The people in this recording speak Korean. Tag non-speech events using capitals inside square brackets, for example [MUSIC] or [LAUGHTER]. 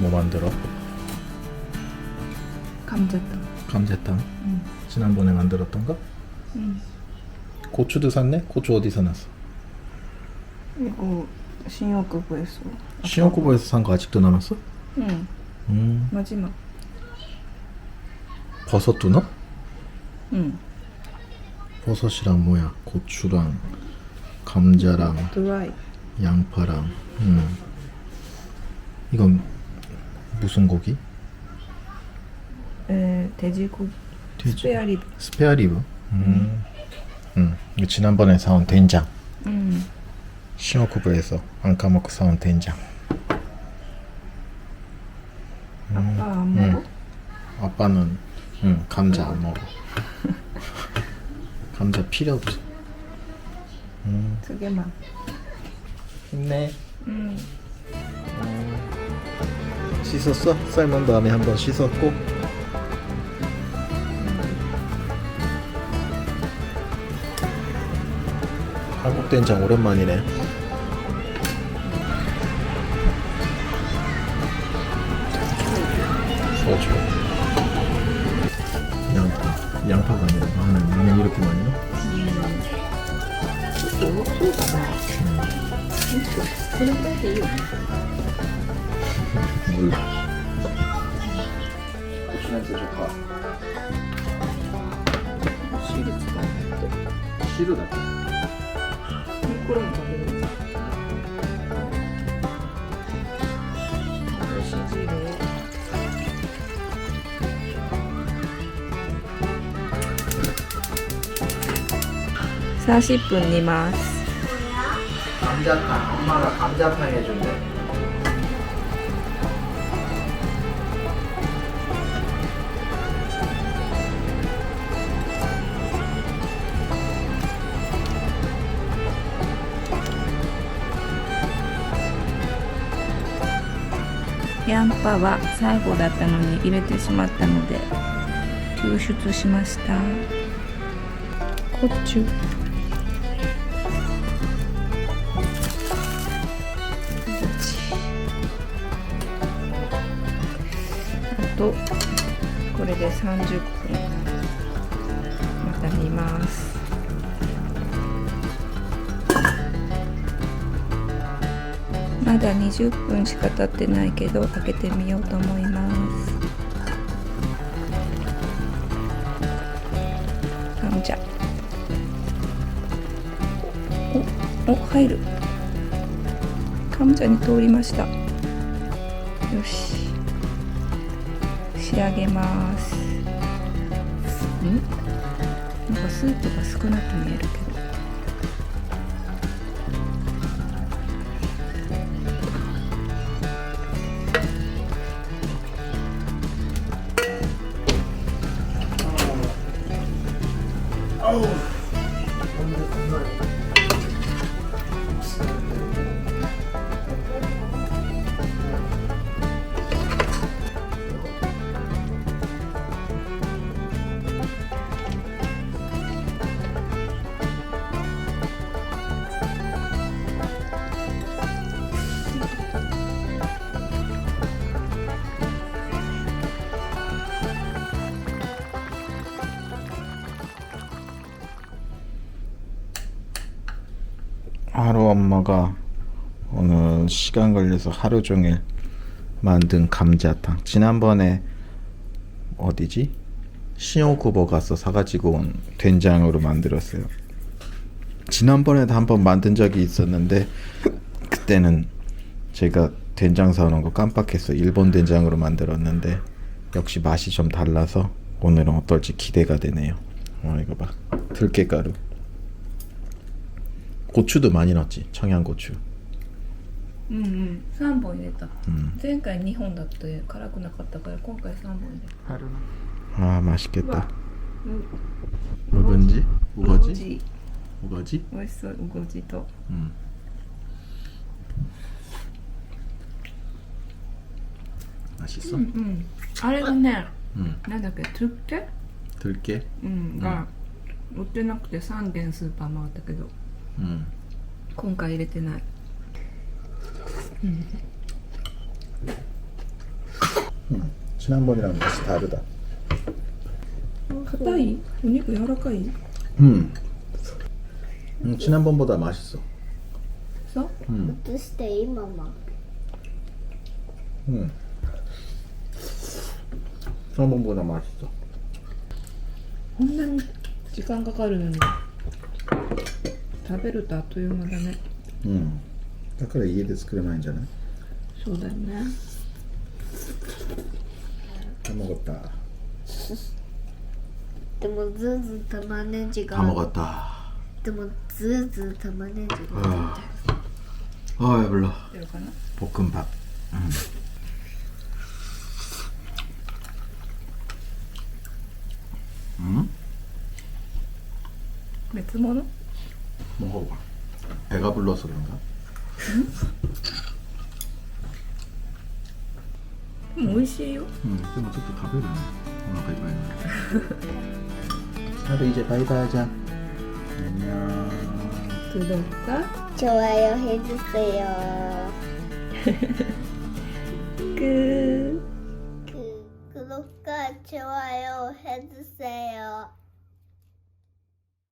뭐 만들어? 감자탕. 감자탕. 응. 지난번에 만들었던 거? 응. 고추도 샀네? 고추 어디서 났어? 이거 신용급부에서. 신혼쿠버에서 산 거 아직도 남았어? 응. 음. 마지막. 버섯도 넣어? 응. 버섯이랑 뭐야? 고추랑 감자랑 드라이. 양파랑. 음. 이건 무슨 고기? 에 돼지고기. 돼지. 스페어 리브. 스페어 리브. 음. 음. 이거 지난번에 사온 된장. 응. 신혼쿠버에서 안 까먹고 사온 된장. 아빠 안 응. 먹어? 아빠는 응, 감자 안 먹어. [LAUGHS] 감자 필요 없어. 음, 두 개만. 힘내. 응. 씻었어? 삶은 다음에 한번 씻었고. 한국 된장 오랜만이네. 소주. 양파. 양파가 아니라 마늘. 마늘 이렇게 많이 넣어? 물. 고추 냄새 좋다. 시루다. 시루다. 미꾸랑 다르네. 시지를. 사십 분이마스. 감자탕. 엄마가 감자탕 해준대. 양파は最後だったのに入れてしまったので抽出しました。コチュあとこれで30分。また煮ますまだ20分しか経ってないけど開けてみようと思います。かんじゃおお入る。かムジャに通りました。よし。仕上げます。ん？なんかスープが少なく見えるけど。おっしゃって。 하루 엄마가 오늘 시간 걸려서 하루 종일 만든 감자탕. 지난번에 어디지? 신호쿠버 가서 사가지고 온 된장으로 만들었어요. 지난번에도 한번 만든 적이 있었는데 그때는 제가 된장 사오는 거 깜빡했어. 일본 된장으로 만들었는데 역시 맛이 좀 달라서 오늘은 어떨지 기대가 되네요. 어 이거 봐. 들깨가루. 고추도 많이 넣었지. 청양고추. うんうん3本入れた、ん前回2本だって辛くなかったから今回3本入れた 아 맛있겠다. 우 뭐든지? 우거지? 우거지 우거지? 美味しそううごじと 음. 맛있어? うんうんあれがね 음. なんだっけトゥッケ 들깨? うんが売ってなくて3軒スーパー回ったけど 음. 今回入れてない 지난번이랑 맛이 다르다. 硬いお肉柔らかい 음. 음 지난번보다 맛있어. そう 음. 映して今も 음. 지난번보다 맛있어. こんなに時間かかるのに 食べるとあっという間だね 음. だから家で作れないんじゃない?そうだよね 다 먹었다. でもずーずー玉ねぎ 다 が 먹었다. でもずーずー玉ねぎが 아, 아 배불러. 出るかな 볶음밥. 음. 음? 別物 먹어봐. 배가 불러서 그런가? 음, 오이시에요? 응, 근데 어떻게 가벼워? 오늘 바이바이. 하루 이제 바이바이 하자. 안녕. 구독과 좋아요 해주세요. [LAUGHS] 끝. 그, 구독과 좋아요 해주세요.